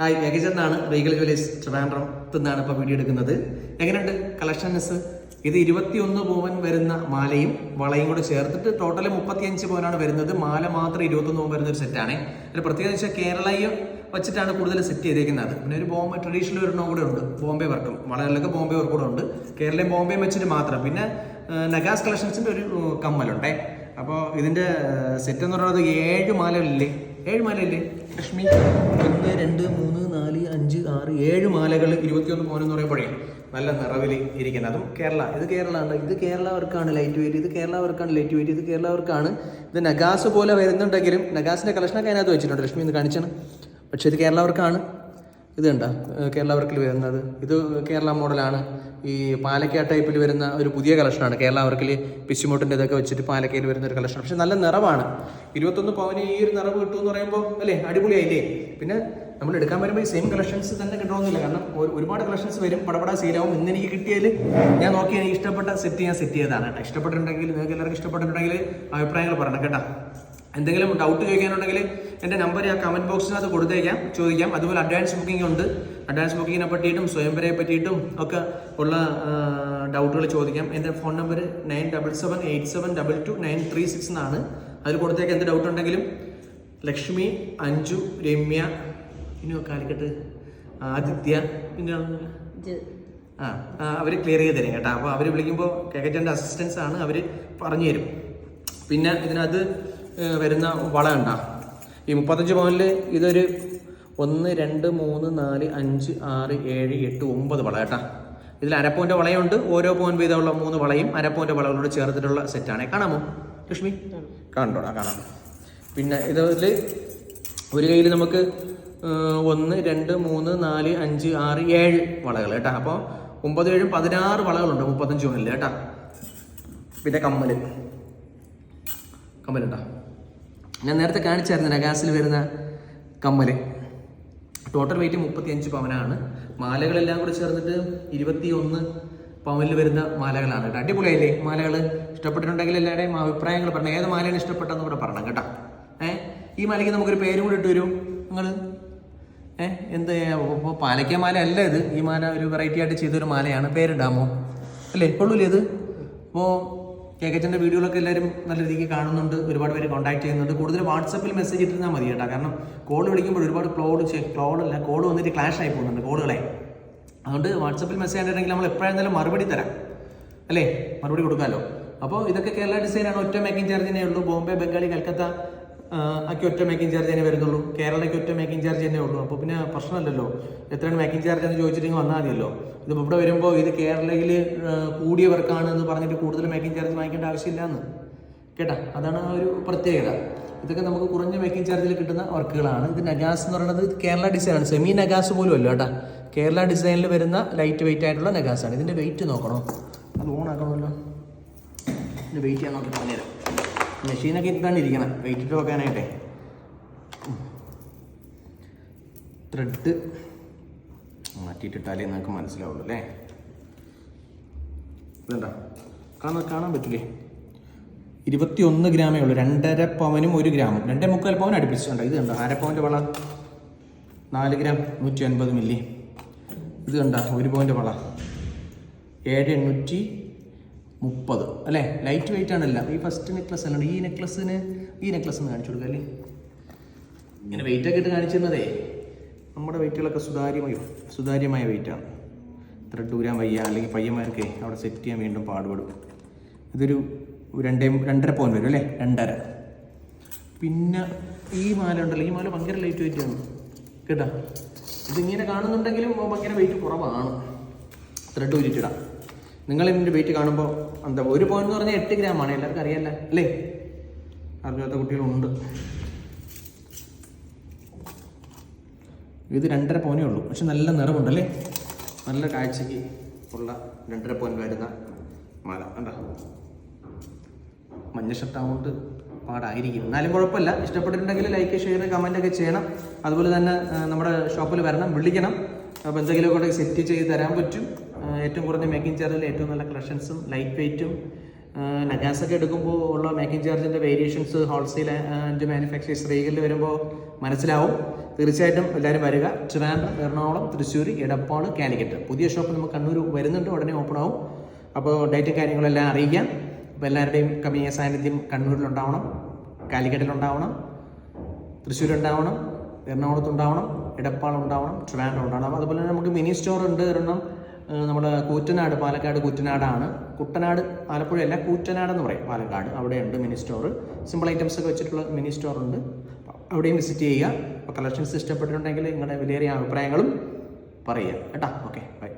Hi ഏകചേട്ടനാണ് Regal Jewellers ട്രിവാൻഡ്രത്ത് നിന്നാണ് ഇപ്പോൾ വീഡിയോ എടുക്കുന്നത്. എങ്ങനെയുണ്ട്? കളക്ഷൻസ് ഇത് ഇരുപത്തിയൊന്ന് പവൻ വരുന്ന മാലയും വളയും കൂടെ ചേർത്തിട്ട് ടോട്ടൽ മുപ്പത്തിയഞ്ച് പവനാണ് വരുന്നത്. മാല മാത്രം ഇരുപത്തൊന്ന് പവൻ വരുന്ന ഒരു സെറ്റാണ് അതിൽ പ്രത്യേകത വെച്ചാൽ കേരളയും വെച്ചിട്ടാണ് കൂടുതൽ സെറ്റ് ചെയ്തിരിക്കുന്നത് പിന്നെ ഒരു ബോംബെ ട്രഡീഷണൽ ഒരെണ്ണം കൂടെ ഉണ്ട്. ബോംബെ വർക്കും വളകളിലൊക്കെ ബോംബെ വർക്ക് കൂടെ ഉണ്ട്. കേരളയും ബോംബെയും വെച്ചിട്ട് മാത്രം. പിന്നെ നഗാസ് കളക്ഷൻസിന്റെ ഒരു കമ്മലുണ്ടേ. അപ്പോൾ ഇതിന്റെ സെറ്റ് എന്ന് പറയുന്നത് ഏഴ് മാലകളില്ലേ? ഏഴ് മാലയില്ലേ? ലക്ഷ്മി ഒന്ന് രണ്ട് മൂന്ന് നാല് അഞ്ച് ആറ് ഏഴ് മാലകൾ ഇരുപത്തിയൊന്ന് പവനെന്ന് പറയുമ്പോഴേ നല്ല നിറവിൽ ഇരിക്കുന്നത്. അതും കേരള. ഇത് കേരള ഉണ്ട് ഇത് കേരള വർക്കാണ് ലൈറ്റ് വെയിറ്റ് ഇത് കേരള വർക്കാണ് ലൈറ്റ് വെയിറ്റ് ഇത് കേരള വർക്കാണ്. ഇത് നഗാസ് പോലെ വരുന്നുണ്ടെങ്കിലും നഗാസിന്റെ കളക്ഷനൊക്കെ അതിനകത്ത് വെച്ചിട്ടുണ്ട്. ലക്ഷ്മി ഇന്ന് കാണിച്ചാണ്. പക്ഷേ ഇത് കേരള വർക്കാണ്. ഇത് കണ്ട കേരള വർക്കിൽ വരുന്നത്. ഇത് കേരള മോഡലാണ് ഈ പാലക്കാ ടൈപ്പിൽ വരുന്ന ഒരു പുതിയ കളക്ഷനാണ് കേരള വർക്കിൽ പിശുമുട്ടിന്റെ ഇതൊക്കെ വെച്ചിട്ട് പാലക്കയിൽ വരുന്ന ഒരു കളക്ഷൻ പക്ഷെ നല്ല നിറവാണ്. ഇരുപത്തൊന്ന് പവന് ഈ ഒരു നിറവ് കിട്ടും എന്ന് പറയുമ്പോൾ അല്ലേ? അടിപൊളിയായില്ലേ? പിന്നെ നമ്മൾ എടുക്കാൻ വരുമ്പോൾ ഈ സെയിം കളക്ഷൻസ് തന്നെ കിട്ടണമെന്നില്ല. കാരണം ഒരു- ഒരുപാട് കളക്ഷൻസ് വരും. പടപട സീലാവും ഇന്ന് എനിക്ക് കിട്ടിയാൽ ഞാൻ നോക്കി എനിക്ക് ഇഷ്ടപ്പെട്ട സെറ്റ് ഞാൻ സെറ്റ് ചെയ്തതാണ് കേട്ടോ. ഇഷ്ടപ്പെട്ടിട്ടുണ്ടെങ്കിൽ നിങ്ങൾക്ക് എല്ലാവർക്കും ഇഷ്ടപ്പെട്ടിട്ടുണ്ടെങ്കിൽ അഭിപ്രായങ്ങൾ പറയണം കേട്ടോ. എന്തെങ്കിലും ഡൗട്ട് ചോദിക്കാനുണ്ടെങ്കിൽ എന്റെ നമ്പർ ഞാൻ കമന്റ് ബോക്സിനകത്ത് കൊടുത്തേക്കാം ചോദിക്കാം. അതുപോലെ അഡ്വാൻസ് ബുക്കിംഗ് ഉണ്ട്. അഡ്വാൻസ് ബുക്കിങ്ങിനെ പറ്റിയിട്ടും സ്വയംവരയെ പറ്റിയിട്ടും ഒക്കെ ഉള്ള ഡൗട്ടുകൾ ചോദിക്കാം. എന്റെ phone number nine double seven eight seven double two nine three six എന്നാണ്. അതിൽ കൊടുത്തേക്ക് എന്ത് ഡൗട്ട് ഉണ്ടെങ്കിലും ലക്ഷ്മി അഞ്ജു രമ്യ ഇനിയോ കാലിക്കട്ട് ആദിത്യ പിന്നെ ആ അവർ ക്ലിയർ ചെയ്ത് തരും കേട്ടോ. അപ്പോൾ അവർ വിളിക്കുമ്പോൾ കേക്കറ്റന്റെ അസിസ്റ്റൻസ് ആണ് അവർ പറഞ്ഞു തരും. പിന്നെ ഇതിനകത്ത് വരുന്ന വള ഉണ്ടാ ഈ മുപ്പത്തഞ്ച് പവനിൽ ഇതൊരു ഒന്ന് രണ്ട് മൂന്ന് നാല് അഞ്ച് ആറ് ഏഴ് എട്ട് ഒമ്പത് വള കേട്ടാ. ഇതിൽ അരപ്പവന്റെ വളയുണ്ട്. ഓരോ പോൻ വീതമുള്ള മൂന്ന് വളയും അരപ്പവന്റെ വളകളോട് ചേർത്തിട്ടുള്ള സെറ്റാണ് കാണാമോ? ലക്ഷ്മി? കണ്ടോടാ കാണാം. പിന്നെ ഇതിൽ ഒരു കയ്യിൽ നമുക്ക് ഒന്ന് രണ്ട് മൂന്ന് നാല് അഞ്ച് ആറ് ഏഴ് വളകൾ കേട്ടാ. അപ്പോൾ ഒമ്പത് ഏഴും പതിനാറ് വളകളുണ്ട് മുപ്പത്തഞ്ച് പവനിൽ കേട്ടാ. പിന്നെ കമ്മൽ. കമ്മലുണ്ടോ? ഞാൻ നേരത്തെ കാണിച്ചായിരുന്നു നഗാസിൽ വരുന്ന കമ്മൽ ടോട്ടൽ വെയിറ്റ് മുപ്പത്തി അഞ്ച് പവനാണ്. മാലകളെല്ലാം കൂടി ചേർന്നിട്ട് ഇരുപത്തി ഒന്ന് പവനിൽ വരുന്ന മാലകളാണ് കേട്ടോ. അടിപൊളിയായില്ലേ മാലകൾ ഇഷ്ടപ്പെട്ടിട്ടുണ്ടെങ്കിൽ എല്ലാവരുടെയും അഭിപ്രായങ്ങൾ പറഞ്ഞു ഏത് മാലയാണ് ഇഷ്ടപ്പെട്ടതെന്ന് കൂടെ പറയണം കേട്ടോ. ഏഹ് ഈ മാലയ്ക്ക് നമുക്കൊരു പേരും കൂടി ഇട്ട് വരും. നിങ്ങൾ ഏഹ് എന്ത് പാലക്ക മാല അല്ല ഇത്. ഈ മാല ഒരു വെറൈറ്റി ആയിട്ട് ചെയ്തൊരു മാലയാണ്. പേരിടാമോ അല്ലേ? കൊള്ളൂലേ ഇത്? അപ്പോൾ കേക്കച്ചന്റെ വീഡിയോകളൊക്കെ എല്ലാവരും നല്ല രീതിക്ക് കാണുന്നുണ്ട് ഒരുപാട് പേര് കോൺടാക്ട് ചെയ്യുന്നുണ്ട്. കൂടുതൽ വാട്സപ്പിൽ മെസ്സേജ് ഇട്ടിരുന്നാൽ മതി കേട്ടോ. കാരണം കോൾ വിളിക്കുമ്പോൾ ഒരുപാട് ക്ലോഡ് ക്ലോഡ് അല്ല കോഡ് വന്നിട്ട് ക്ലാഷ് ആയി പോകുന്നുണ്ട് കോളുകളെ അതുകൊണ്ട് വാട്സപ്പിൽ മെസ്സേജ് ആയിട്ടുണ്ടെങ്കിൽ നമ്മൾ എപ്പോഴായിരുന്നാലും മറുപടി തരാം. അല്ലേ? മറുപടി കൊടുക്കാമല്ലോ അപ്പോൾ ഇതൊക്കെ കേരള ഡിസൈനാണ്. ഒറ്റ മേക്കിംഗ് ചാർജിനേ ഉള്ളൂ. ബോംബെ ബംഗാളി കൽക്കത്ത ആ, ഒക്കെ ഒറ്റ മേക്കിംഗ് ചാർജ് തന്നെ വരുന്നുള്ളൂ. കേരളയ്ക്ക് ഒറ്റ മേക്കിംഗ് ചാർജ് തന്നെ ഉള്ളൂ. അപ്പോൾ പിന്നെ പ്രശ്നമല്ലല്ലോ. എത്രയാണ് മേക്കിംഗ് ചാർജ് എന്ന് ചോദിച്ചിട്ടെങ്കിൽ വന്നാൽ മതിയല്ലോ. ഇത് ഇവിടെ വരുമ്പോൾ ഇത് കേരളയിൽ കൂടിയ വർക്കാണ് എന്ന് പറഞ്ഞിട്ട് കൂടുതൽ മേക്കിംഗ് ചാർജ് വാങ്ങിക്കേണ്ട ആവശ്യമില്ല എന്ന്. കേട്ടാ? അതാണ് ആ ഒരു പ്രത്യേകത. ഇതൊക്കെ നമുക്ക് കുറഞ്ഞ മേക്കിംഗ് ചാർജിൽ കിട്ടുന്ന വർക്കുകളാണ്. ഇത് നഗാസ് എന്ന് പറയുന്നത് കേരള ഡിസൈനാണ്. സെമി നഗാസ് പോലും അല്ല കേട്ടാ. കേരള ഡിസൈനിൽ വരുന്ന ലൈറ്റ് വെയിറ്റ് ആയിട്ടുള്ള നഗാസാണ്. ഇതിന്റെ വെയിറ്റ് നോക്കണം? അത് ഓൺ ആക്കണമല്ലോ. ഇതിന്റെ വെയിറ്റ് ഞാൻ നോക്കി പറഞ്ഞുതരാം. മെഷീനൊക്കെ ഇട്ടാണ് ഇരിക്കണം വെയിറ്റ് ഇട്ട് നോക്കാനായിട്ടേ ത്രെഡ് മാറ്റിയിട്ടിട്ടാലേ നിങ്ങൾക്ക് മനസ്സിലാവുള്ളൂ അല്ലേ? ഇതുണ്ടോ കാണാൻ കാണാൻ പറ്റില്ലേ? ഇരുപത്തി ഒന്ന് ഗ്രാമേ ഉള്ളൂ. രണ്ടര പവനും ഒരു ഗ്രാമും. രണ്ടേ മുക്കാൽ പവൻ അടുപ്പിച്ചിട്ടുണ്ട്. ഇത് കണ്ടോ? അര വള. നാല് ഗ്രാം നൂറ്റി അൻപത് മില്ലി. ഇത് കണ്ട? ഒരു പവന്റെ വള. ഏഴ് എണ്ണൂറ്റി മുപ്പത്. അല്ലേ? ലൈറ്റ് വെയിറ്റ് ആണല്ല. ഈ ഫസ്റ്റ് നെക്ലസ് അല്ലാണ്ട് ഈ നെക്ലസ്സിന് ഈ നെക്ലസ് ഒന്ന് കാണിച്ചു കൊടുക്കുക അല്ലേ? ഇങ്ങനെ വെയിറ്റ് ഒക്കെ ഇട്ട് കാണിച്ചിരുന്നതേ. നമ്മുടെ വെയിറ്റുകളൊക്കെ സുതാര്യമായ സുതാര്യമായ വെയിറ്റാണ് ത്രെഡ് ഊരാൻ വയ്യ അല്ലെങ്കിൽ പയ്യന്മാർക്ക് അവിടെ സെറ്റ് ചെയ്യാൻ വീണ്ടും പാടുപെടും. ഇതൊരു രണ്ടേ രണ്ടര പോയിന്റ് വരും അല്ലേ? രണ്ടര. പിന്നെ ഈ മാല ഉണ്ടല്ലോ. ഈ മാല ഭയങ്കര ലൈറ്റ് വെയിറ്റ് ആണ്. കേട്ടോ? ഇതിങ്ങനെ കാണുന്നുണ്ടെങ്കിലും ഭയങ്കര വെയിറ്റ് കുറവാണ്. ത്രെഡ് ഊരിട്ടിടാം. നിങ്ങൾ ഇതിന്റെ വെയിറ്റ് കാണുമ്പോൾ എന്താ ഒരു പോയിന്റ് എന്ന് പറഞ്ഞാൽ എട്ട് ഗ്രാം ആണ്. എല്ലാവർക്കും അറിയാല്ല അല്ലേ? അറിയാത്ത കുട്ടികളുണ്ട്. ഇത് രണ്ടര പോനേ ഉള്ളൂ. പക്ഷെ നല്ല നിറമുണ്ടല്ലേ നല്ല കാഴ്ചയ്ക്ക് ഉള്ള രണ്ടര പോയിന്റ് വരുന്ന മാല. കണ്ടോ? മഞ്ഞ ഷർട്ടാവുകൊണ്ട് പാടായിരിക്കും. എന്നാലും കുഴപ്പമില്ല. ഇഷ്ടപ്പെട്ടിട്ടുണ്ടെങ്കിൽ ലൈക്ക് ഷെയർ കമന്റ് ഒക്കെ ചെയ്യണം. അതുപോലെ തന്നെ നമ്മുടെ ഷോപ്പിൽ വരണം വിളിക്കണം. അപ്പോൾ എന്തെങ്കിലും കൂടെ സെറ്റ് ചെയ്ത് തരാൻ പറ്റും. ഏറ്റവും കുറഞ്ഞ മേക്കിംഗ് ചാർജിൽ ഏറ്റവും നല്ല കളക്ഷൻസും ലൈറ്റ് വെയ്റ്റും നഗാസൊക്കെ എടുക്കുമ്പോൾ ഉള്ള മേക്കിംഗ് ചാർജിന്റെ വേരിയേഷൻസ് ഹോൾസെയിൽ ആൻഡ് മാനുഫാക്ചേഴ്സ് റീഗലിൽ വരുമ്പോൾ മനസ്സിലാവും. തീർച്ചയായിട്ടും എല്ലാവരും വരിക. ട്രിവാൻഡ്രം എറണാകുളം തൃശ്ശൂർ എടപ്പാൾ കാലിക്കറ്റ്. പുതിയ ഷോപ്പ് നമുക്ക് കണ്ണൂർ വരുന്നുണ്ട്. ഉടനെ ഓപ്പൺ ആവും. അപ്പോൾ ഡേറ്റും കാര്യങ്ങളെല്ലാം അറിയിക്കാം. അപ്പോൾ എല്ലാവരുടെയും കമ്മിയ സാന്നിധ്യം കണ്ണൂരിലുണ്ടാവണം. കാലിക്കറ്റിലുണ്ടാവണം. തൃശ്ശൂരുണ്ടാവണം. ഇടപ്പാൾ ഉണ്ടാവണം ട്രിവാൻഡ്രം ഉണ്ടാവണം അതുപോലെ തന്നെ നമുക്ക് മിനി സ്റ്റോർ ഉണ്ട് ഒരെണ്ണം നമ്മുടെ കൂറ്റനാട് പാലക്കാട് കൂറ്റനാടാണ്. കുട്ടനാട് ആലപ്പുഴയല്ല കൂറ്റനാട് എന്ന് പറയും പാലക്കാട്. അവിടെയുണ്ട് മിനി സ്റ്റോർ. സിമ്പിൾ ഐറ്റംസ് ഒക്കെ വെച്ചിട്ടുള്ള മിനി സ്റ്റോർ ഉണ്ട്. അവിടെയും വിസിറ്റ് ചെയ്യുക. അപ്പോൾ കളക്ഷൻസ് ഇഷ്ടപ്പെട്ടിട്ടുണ്ടെങ്കിൽ നിങ്ങളുടെ വിലയേറിയ അഭിപ്രായങ്ങളും പറയുക. കേട്ടോ? Okay bye.